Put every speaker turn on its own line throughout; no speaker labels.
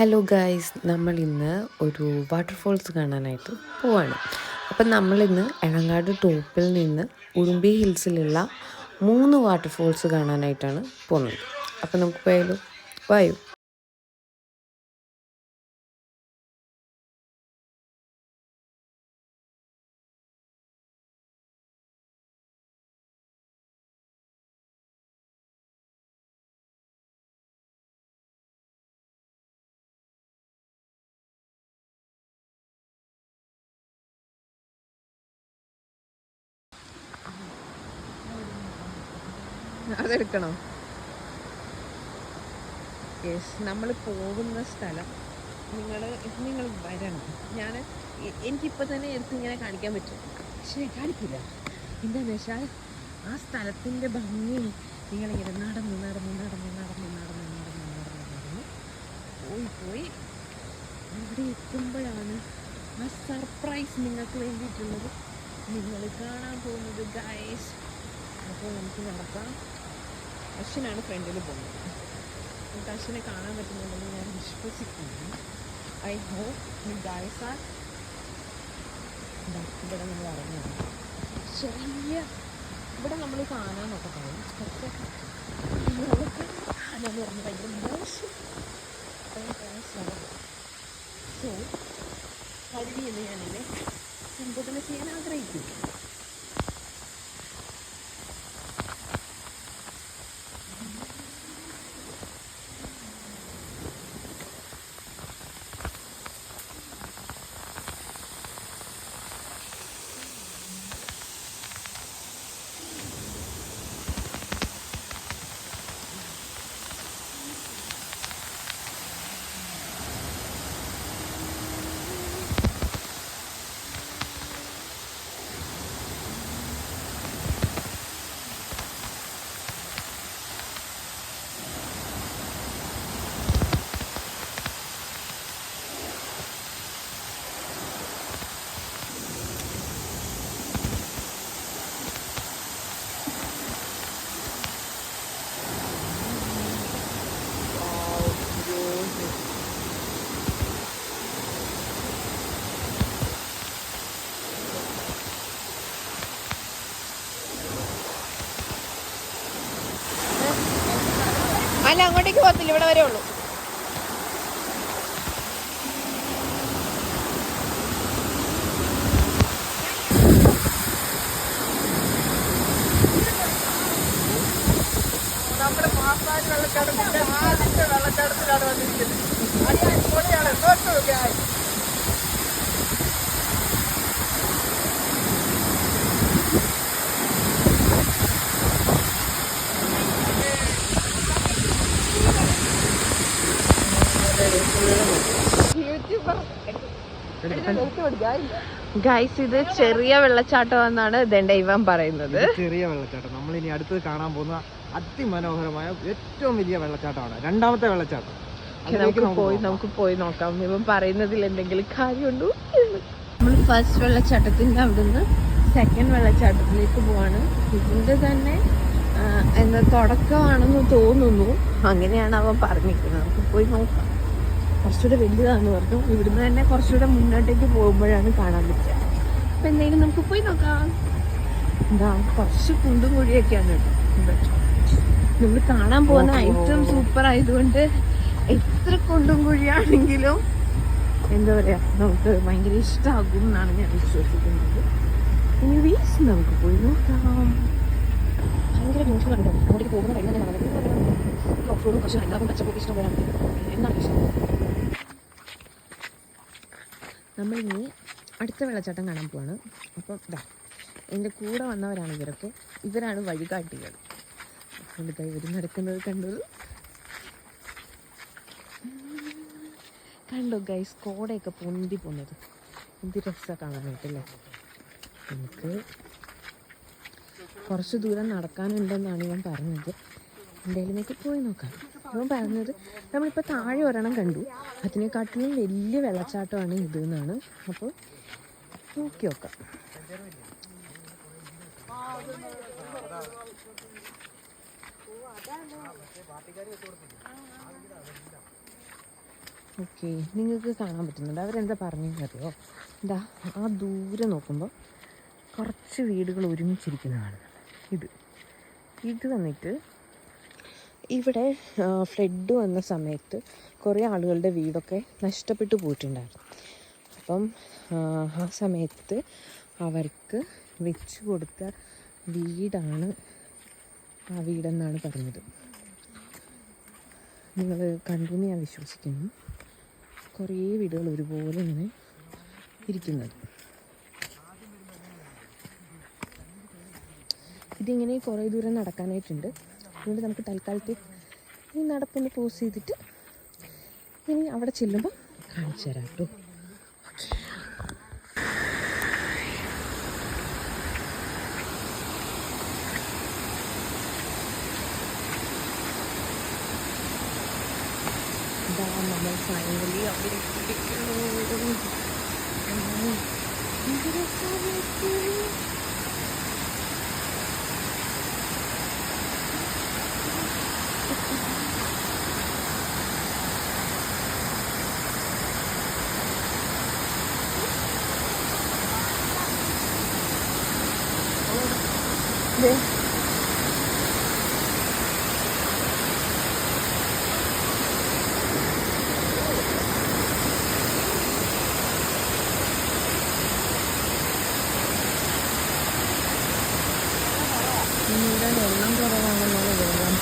Hello guys നമ്മൾ ഇന്ന് ഒരു വാട്ടർഫോൾസ് കാണാനായിട്ട് പോവാണ്. അപ്പം നമ്മളിന്ന് എഴങ്ങാട് ടോപ്പിൽ നിന്ന് ഉറുമ്പി ഹിൽസിലുള്ള മൂന്ന് വാട്ടർഫോൾസ് കാണാനായിട്ടാണ് പോകുന്നത്. അപ്പം നമുക്ക് പോയാലോ? വായു? അതെടുക്കണോ? യെസ് നമ്മൾ പോകുന്ന സ്ഥലം നിങ്ങൾ നിങ്ങൾ വരണം. ഞാൻ എനിക്കിപ്പോൾ തന്നെ എടുത്ത് ഇങ്ങനെ കാണിക്കാൻ പറ്റും. പക്ഷേ കാണിക്കില്ല എന്താണെന്ന് വെച്ചാൽ ആ സ്ഥലത്തിന്റെ ഭംഗി. നിങ്ങളിങ്ങനെ നടന്ന് നടന്ന് നടന്ന് നടന്ന് നടന്ന് നടന്ന് നടന്ന് നടന്ന് പോയി പോയി. അവിടെ എത്തുമ്പോഴാണ് ആ സർപ്രൈസ് നിങ്ങൾക്ക് വേണ്ടിയിട്ടുള്ളത്. നിങ്ങൾ കാണാൻ പോകുന്നത് ഗൈസ് അപ്പോൾ നമുക്ക് നടക്കാം. അശ്വനാണ് ഫ്രണ്ടിൽ പോകുന്നത്. നമുക്ക് അശ്വനെ കാണാൻ പറ്റുന്നുണ്ടെന്ന് ഞാൻ വിശ്വസിക്കുന്നു. I hope you guys are ഇവിടെ നമ്മൾ ഇറങ്ങുക ചെറിയ ഇവിടെ നമ്മൾ കാണാനൊക്കെ പറയും. പക്ഷേ നമുക്ക് പറഞ്ഞ് ഭയങ്കര മോശം. സോ കരുതി എന്ന് ഞാനില്ലേ സംബോധന ചെയ്യാൻ ആഗ്രഹിക്കുന്നു. അല്ല അങ്ങോട്ടേക്ക് പോകത്തില്ല ഇവിടെ വരെ ഉള്ളൂ.
നമ്മുടെ മാസാരി വെള്ളച്ചാട്ടത്തിന്റെ
ഗൈസ് ഇത് ചെറിയ വെള്ളച്ചാട്ടം എന്നാണ് ഇതെന്റെ ഇവൻ പറയുന്നത്.
ചെറിയ വെള്ളച്ചാട്ടം. നമ്മൾ ഇനി അടുത്ത് കാണാൻ പോകുന്ന അതിമനോഹരമായ ഏറ്റവും വലിയ വെള്ളച്ചാട്ടമാണ്. രണ്ടാമത്തെ വെള്ളച്ചാട്ടം.
നമുക്ക് പോയി നമുക്ക് പോയി നോക്കാം. ഇവൻ പറയുന്നതിൽ എന്തെങ്കിലും കാര്യമുണ്ടോ? നമ്മൾ ഫസ്റ്റ് വെള്ളച്ചാട്ടത്തിന്റെ അവിടുന്ന് സെക്കൻഡ് വെള്ളച്ചാട്ടത്തിലേക്ക് പോവാണ്. ഇതിന്റെ തന്നെ എന്താ തുടക്കമാണെന്ന് തോന്നുന്നു. അങ്ങനെയാണ് അവൻ പറഞ്ഞിരിക്കുന്നത്. നമുക്ക് പോയി നോക്കാം. കുറച്ചുകൂടെ വലുതാന്ന് പറഞ്ഞു. ഇവിടുന്ന് തന്നെ കുറച്ചുകൂടെ മുന്നോട്ടേക്ക് പോകുമ്പോഴാണ് കാണാൻ പറ്റുക അപ്പൊ എന്തെങ്കിലും നമുക്ക് പോയി നോക്കാം. എന്താ കുറച്ച് കുണ്ടും കുഴിയൊക്കെയാണ് കേട്ടോ. നമ്മൾ കാണാൻ പോകുന്ന ഐറ്റം സൂപ്പർ ആയതുകൊണ്ട് എത്ര കുണ്ടും കുഴിയാണെങ്കിലും എന്താ പറയാ നമുക്ക് ഭയങ്കര ഇഷ്ടമാകും എന്നാണ് ഞാൻ വിശ്വസിക്കുന്നത്. ഇനി വീസ് നമുക്ക് പോയി നോക്കാം. ഭയങ്കര ന്യൂസ് കണ്ടോ? അങ്ങോട്ടേക്ക് പോകുന്ന വഴി തന്നെ ഓഫ് റോഡും കുറച്ച് എല്ലാവർക്കും പച്ചപ്പൊക്കെ ഇഷ്ടം വരാൻ എന്താണ് ഇഷ്ടം നമ്മൾ ഇനി അടുത്ത വെള്ളച്ചാട്ടം കാണാൻ പോവാണ്. അപ്പം ഇതാ എന്റെ കൂടെ വന്നവരാണ് ഇവരൊക്കെ. ഇവരാണ് വഴികാട്ടികൾ. അതുകൊണ്ട് ഇവർ നടക്കുന്നത് കണ്ടത് കണ്ടോ ഗൈസ് കോടയൊക്കെ പൊന്തി പോകുന്നത് എന്ത് രസമാണ് കാണാനായിട്ടല്ലേ നമുക്ക് കുറച്ച് ദൂരം നടക്കാനുണ്ടെന്നാണ് ഇവൻ പറഞ്ഞത്. നമുക്ക് പോയി നോക്കാം. ഇവൻ പറഞ്ഞത് നമ്മളിപ്പോൾ താഴെ ഒരെണ്ണം കണ്ടു. അതിനെക്കാട്ടിലും വലിയ വെള്ളച്ചാട്ടമാണ് ഇത് എന്നാണ്. അപ്പോൾ നോക്കി നോക്കാം. ഓക്കെ നിങ്ങൾക്ക് കാണാൻ പറ്റുന്നുണ്ട്. അവരെന്താ പറഞ്ഞറിയോ എന്താ ആ ദൂരെ നോക്കുമ്പോൾ കുറച്ച് വീടുകൾ ഒരുമിച്ചിരിക്കുന്നതാണ്. ഇത്. ഇത് വന്നിട്ട് ഇവിടെ ഫ്ലഡ് വന്ന സമയത്ത് കുറേ ആളുകളുടെ വീടൊക്കെ നഷ്ടപ്പെട്ടു പോയിട്ടുണ്ടായിരുന്നു. അപ്പം ആ, സമയത്ത് അവർക്ക് വെച്ച് കൊടുത്ത വീടാണ് ആ വീടെന്നാണ് പറഞ്ഞത്. നിങ്ങൾ കണ്ടു ഞാൻ വിശ്വസിക്കുന്നു. കുറേ വീടുകൾ ഒരുപോലെ ഇങ്ങനെ ഇരിക്കുന്നത്. ഇതിങ്ങനെ കുറേ ദൂരം നടക്കാനായിട്ടുണ്ട്. അതുകൊണ്ട് നമുക്ക് തൽക്കാലത്തെ ഈ നടപ്പൊന്ന് പോസ് ചെയ്തിട്ട് ഇനി അവിടെ ചെല്ലുമ്പോൾ കാണിച്ചു തരാം കേട്ടോ. നമ്മൾ ഫൈനലി അവിടെ എത്തിയിരിക്കുന്നു. എന്ത് രസമായിട്ട് ദേ. ഇവിടെ വെള്ളം കുറവാണെന്നാണ് വെള്ളം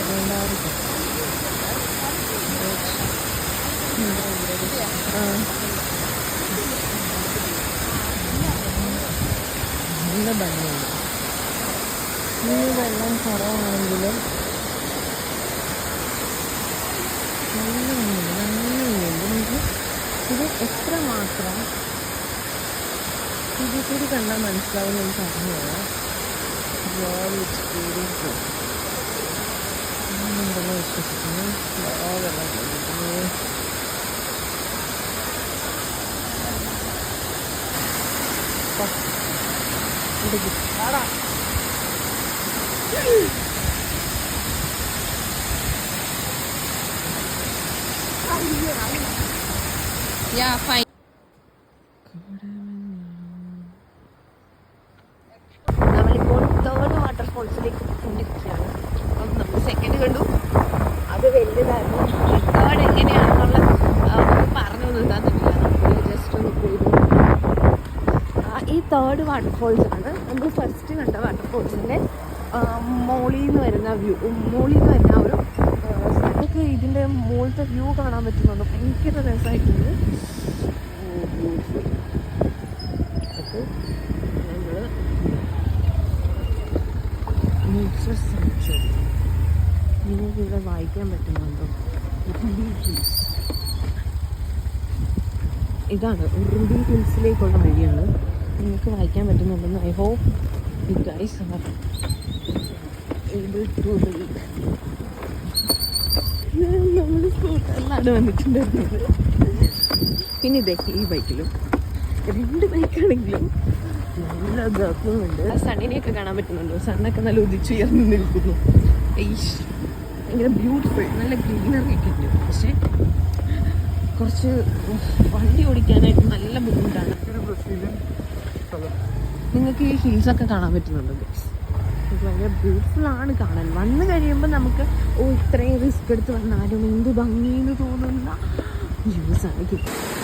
പറയുന്നത് ആ നല്ല ഭംഗിയുണ്ട്. ഈ വെള്ളം കുറവാണെങ്കിലും നല്ല ഭംഗിയുണ്ട് ഭംഗിയുണ്ട്. നമുക്ക് ഇത് എത്ര മാത്രം? ഇതിൽ കൂടി കണ്ടാൽ മനസ്സിലാവും പറഞ്ഞു തരാം ജോലി എക്സ്പീരിയൻസ് ഉണ്ടെന്ന് വിശ്വസിക്കുന്നു വെള്ളം Yeah, fine. നമ്മളിപ്പോൾ തേർഡ് വാട്ടർഫോൾസിലേക്ക് കൊണ്ടിരിക്കുകയാണ്. അപ്പം നമ്മൾ സെക്കൻഡ് കണ്ടു. അത് വലുതായിരുന്നു. തേർഡ് എങ്ങനെയാണെന്നുള്ള ആ, ഒന്നും പറഞ്ഞു തന്നിട്ടില്ല നമ്മൾ ജസ്റ്റ് ഒന്ന് പോയി ഈ തേർഡ് വാട്ടർഫോൾസ് ആണ് ഫസ്റ്റ് കണ്ട വാട്ടർഫോൾസിന്റെ മോളിൽ നിന്ന് വരുന്ന വ്യൂ മോളിൽ നിന്ന് വരുന്ന ഒരു ആ, നമുക്ക് ഇതിന്റെ മുകളിലത്തെ വ്യൂ കാണാൻ പറ്റുന്നുണ്ട് ഭയങ്കര രസമായിട്ടുണ്ട് അപ്പോൾ വായിക്കാൻ പറ്റുന്നുണ്ടോ ഇതാണ് ഉറുമ്പി ഹിൽസിലേക്കുള്ള വഴിയാണ്. നിങ്ങൾക്ക് വായിക്കാൻ പറ്റുന്നുണ്ടെന്ന് I hope you guys are able to read നമ്മൾ സ്കൂട്ടറിലാണ് വന്നിട്ടുണ്ടായിരുന്നത്. പിന്നെ ഇതേ ഈ ബൈക്കിലും. രണ്ട് ബൈക്കാണെങ്കിലും നല്ല ഗപ്പുണ്ട് സണ്ണിനെയൊക്കെ കാണാൻ പറ്റുന്നുണ്ടോ? സണ്ണൊക്കെ നല്ല ഉദിച്ചുയർന്ന് നിൽക്കുന്നു. ഐഷ് ഭയങ്കര ബ്യൂട്ടിഫുൾ നല്ല ഗ്രീനറി ഒക്കെ ഉണ്ട്. പക്ഷേ കുറച്ച് വണ്ടി ഓടിക്കാനായിട്ട് നല്ല ബുദ്ധിമുട്ടാണ്. നിങ്ങൾക്ക് ഈ ഹിൽസ് ഒക്കെ കാണാൻ പറ്റുന്നുണ്ട് ഭയങ്കര ബ്യൂട്ടിഫുൾ ആണ് കാണാൻ. വന്നു കഴിയുമ്പോൾ നമുക്ക് ഓ ഇത്രയും റിസ്ക് എടുത്ത് വന്നാലും എന്ത് ഭംഗിയെന്ന് തോന്നുന്ന വ്യൂസാണ് കിട്ടുന്നത്